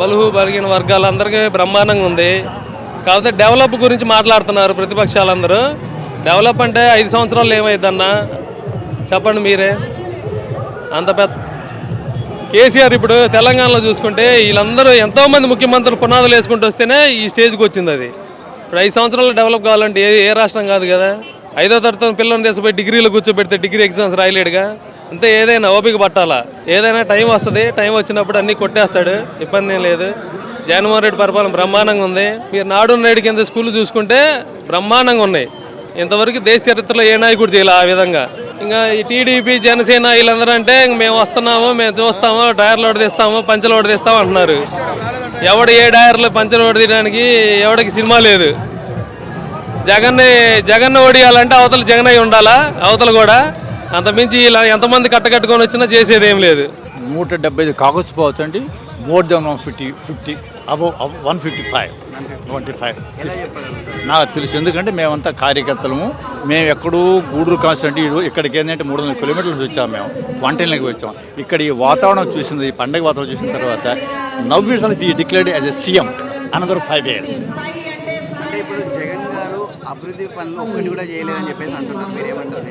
బలుహు బలిగిన వర్గాలందరికీ బ్రహ్మాండంగా ఉంది. కాకపోతే డెవలప్ గురించి మాట్లాడుతున్నారు ప్రతిపక్షాలందరూ. డెవలప్ అంటే ఐదు సంవత్సరాలు ఏమైందన్నా? చెప్పండి మీరే. అంత పెద్ద కేసీఆర్ ఇప్పుడు తెలంగాణలో చూసుకుంటే వీళ్ళందరూ ఎంతోమంది ముఖ్యమంత్రులు పునాదులు వేసుకుంటూ వస్తేనే ఈ స్టేజ్కి వచ్చింది అది. ఇప్పుడు ఐదు సంవత్సరాలు డెవలప్ కావాలంటే ఏ ఏ రాష్ట్రం కాదు కదా? ఐదో తరగతి పిల్లల్ని తీసుకుపోయి డిగ్రీలో కూర్చోబెడితే డిగ్రీ ఎగ్జామ్స్ రాయలేడుగా? అంతే ఏదైనా ఓపిక పట్టాలా? ఏదైనా టైం వస్తుంది టైం వచ్చినప్పుడు అన్నీ కొట్టేస్తాడు ఇబ్బంది ఏం లేదు. జగన్మోహన్ రెడ్డి పరిపాలన బ్రహ్మాండంగా ఉంది. మీరు నాడు నేడు కింద స్కూల్ చూసుకుంటే బ్రహ్మాండంగా ఉన్నాయి. ఇంతవరకు దేశ చరిత్రలో ఏ నాయకుడు చేయాలి ఆ విధంగా. ఇంకా ఈ టీడీపీ జనసేన వీళ్ళందరూ అంటే ఇంక మేము వస్తున్నాము మేము చూస్తాము టైర్లు ఓడదీస్తాము పంచలు ఓడదీస్తాము అంటున్నారు. ఎవడు ఏ డైర్లు పంచలు తీయడానికి ఎవడికి సినిమా లేదు. జగన్ని జగన్ ఓడియాలంటే అవతల జగన్ అయి ఉండాలా? అవతల కూడా. అంతమించి ఇలా ఎంతమంది కట్టకట్టుకొని వచ్చినా చేసేది ఏం లేదు. నూట డెబ్బై ఐదు కాకపోవచ్చు అండి. More than one fifty fifty above one fifty five twenty five నాకు తెలుసు. ఎందుకంటే మేమంతా కార్యకర్తలము. మేము ఎక్కడూ గూడూరు కాన్స్టెంట్ ఇక్కడికి ఏంటంటే మూడు వందల కిలోమీటర్లు వచ్చాము మేము. వంటలకి వచ్చాం. ఇక్కడ ఈ వాతావరణం చూసింది ఈ పండగ వాతావరణం చూసిన తర్వాత నవ్ ఇట్స్ ఈ declared as a CM another five years ఇప్పుడు అభివృద్ధి పనులు ఒక్కటి కూడా చేయలేదని చెప్పేసి అంటున్నారు. మీరేమంటారు?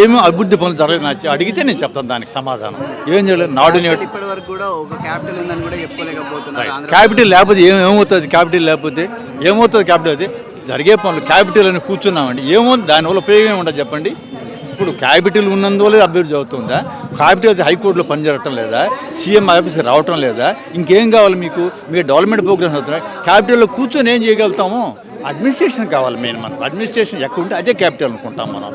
ఏమీ అభివృద్ధి పనులు జరగలేదు. నాకు అడిగితే నేను చెప్తాను దానికి సమాధానం. ఏం చేయలేదు నాడు ఇప్పటి వరకు కూడా ఒక క్యాపిటల్ ఉందని కూడా చెప్పుకోలేకపోతున్నారు క్యాపిటల్ లేకపోతే ఏమవుతుంది? క్యాపిటల్ లేకపోతే ఏమవుతుంది క్యాపిటల్ అయితే? జరిగే పనులు క్యాపిటల్ అని కూర్చున్నామండి. ఏమవుతుంది దానివల్ల ఉపయోగం ఏమి ఉండదు చెప్పండి. ఇప్పుడు క్యాపిటల్ ఉన్నందువల్ల అభివృద్ధి అవుతుందా? క్యాపిటల్ అయితే హైకోర్టులో పనిచేయటం లేదా? సీఎం ఆఫీస్కి రావటం లేదా? ఇంకేం కావాలి మీకు? మీకు డెవలప్మెంట్ ప్రోగ్రామ్స్ అవుతున్నాయి. క్యాపిటల్లో కూర్చొని ఏం చేయగలుగుతాము? అడ్మినిస్ట్రేషన్ కావాలి మెయిన్ మనకు అడ్మినిస్ట్రేషన్ ఎక్కడ ఉంటే అదే క్యాపిటల్ అనుకుంటాం మనం.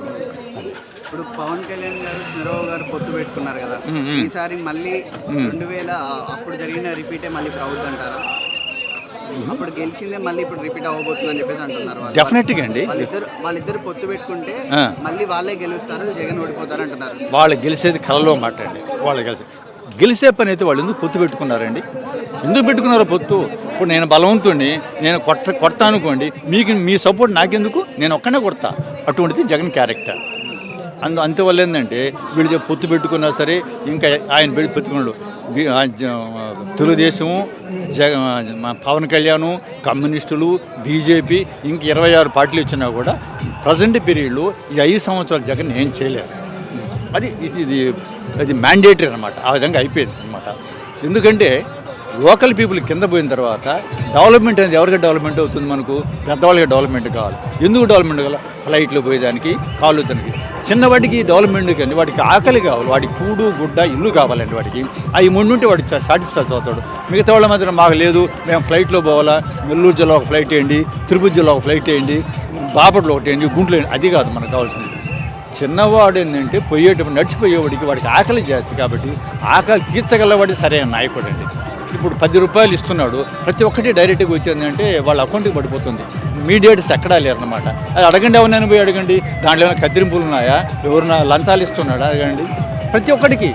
ఇప్పుడు పవన్ కళ్యాణ్ గారు చంద్రబాబు గారు పొత్తు పెట్టుకున్నారు కదా. ఈసారి మళ్ళీ రెండు వేల అప్పుడు జరిగిన రిపీటే మళ్ళీ ప్రౌడ్ అంటారా? అప్పుడు గెలిచిందే మళ్ళీ ఇప్పుడు రిపీట్ అవ్వబోతుంది అని చెప్పేసి అంటున్నారు వాళ్ళు. డెఫినెట్గా అండి. వాళ్ళిద్దరు వాళ్ళిద్దరు పొత్తు పెట్టుకుంటే. మళ్ళీ వాళ్ళే గెలుస్తారు జగన్ ఓడిపోతారు అంటున్నారు. వాళ్ళు గెలిచేది కలలో మాట అండి వాళ్ళు గెలిచే గెలిచే పని అయితే వాళ్ళు ఎందుకు పొత్తు పెట్టుకున్నారండి? ఎందుకు పెట్టుకున్నారు పొత్తు. ఇప్పుడు నేను బలవంతుడిని నేను కొట్ట కొడతా అనుకోండి మీకు మీ సపోర్ట్ నాకెందుకు? నేను ఒక్కనే కొడతా. అటువంటిది జగన్ క్యారెక్టర్. అందు అంతవల్ల ఏంటంటే వీళ్ళు పొత్తు పెట్టుకున్నా సరే ఇంకా ఆయన పెట్టి పెట్టుకున్నాడు. తెలుగుదేశము జగ పవన్ కళ్యాణ్ కమ్యూనిస్టులు బీజేపీ ఇంక ఇరవై ఆరు పార్టీలు వచ్చినా కూడా ప్రజెంట్ పీరియడ్లో ఈ ఐదు సంవత్సరాలు జగన్ ఏం చేయలేరు. అది ఇది- ఇది అది మ్యాండేటరీ అనమాట ఆ విధంగా అయిపోయింది అనమాట ఎందుకంటే లోకల్ పీపుల్ కింద పోయిన తర్వాత డెవలప్మెంట్ అనేది ఎవరికి డెవలప్మెంట్ అవుతుంది మనకు? పెద్దవాళ్ళకి డెవలప్మెంట్ కావాలి. ఎందుకు డెవలప్మెంట్ కావాలి? ఫ్లైట్లో పోయేదానికి కాళ్ళు దానికి చిన్నవాడికి డెవలప్మెంట్ కానీ వాడికి ఆకలి కావాలి. వాడికి కూడు గుడ్డ ఇల్లు కావాలండి వాడికి అవి ముందు ఉంటే వాడికి సాటిస్ఫై అవుతాడు. మిగతా వాళ్ళ మధ్య మాకు లేదు మేము ఫ్లైట్లో పోవాలా నెల్లూరు జిల్లా ఒక ఫ్లైట్ వేయండి తిరుపతి జిల్లా ఒక ఫ్లైట్ వేయండి బాపట్లో ఒకటి వేయండి గుంట్లో అది కాదు మనకు కావాల్సింది. చిన్నవాడు ఏంటంటే పోయేటప్పుడు నడిచిపోయేవాడికి వాడికి ఆకలి చేస్తుంది కాబట్టి ఆకలి తీర్చగలవాడి సరైన నాయకుడు అండి. ఇప్పుడు పది రూపాయలు ఇస్తున్నాడు ప్రతి ఒక్కటి డైరెక్ట్గా వచ్చింది అంటే వాళ్ళ అకౌంట్కి పడిపోతుంది. మీడియేటర్స్ ఎక్కడా లేరనమాట అది అడగండి ఎవరినైనా పోయి అడగండి. దాంట్లో ఏమైనా కత్తిరింపులు ఉన్నాయా? ఎవరైనా లంచాలు ఇస్తున్నాడా? అడగండి. ప్రతి ఒక్కడికి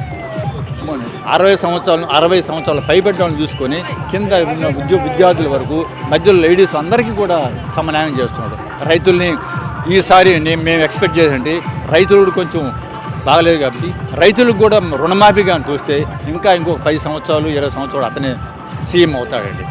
అరవై సంవత్సరాలు అరవై సంవత్సరాల పైబెట్టడం చూసుకొని కింద ఉన్న ఉద్యోగ విద్యార్థుల వరకు మధ్యలో లేడీస్ అందరికీ కూడా సమన్యాయం చేస్తున్నాడు. రైతుల్ని ఈసారి నేను మేము ఎక్స్పెక్ట్ చేసండి రైతులు కొంచెం బాగలేదు కాబట్టి రైతులకు కూడా రుణమాఫీగా చూస్తే ఇంకా ఇంకొక పది సంవత్సరాలు ఇరవై సంవత్సరాలు అతనే సీఎం అవుతాడండి.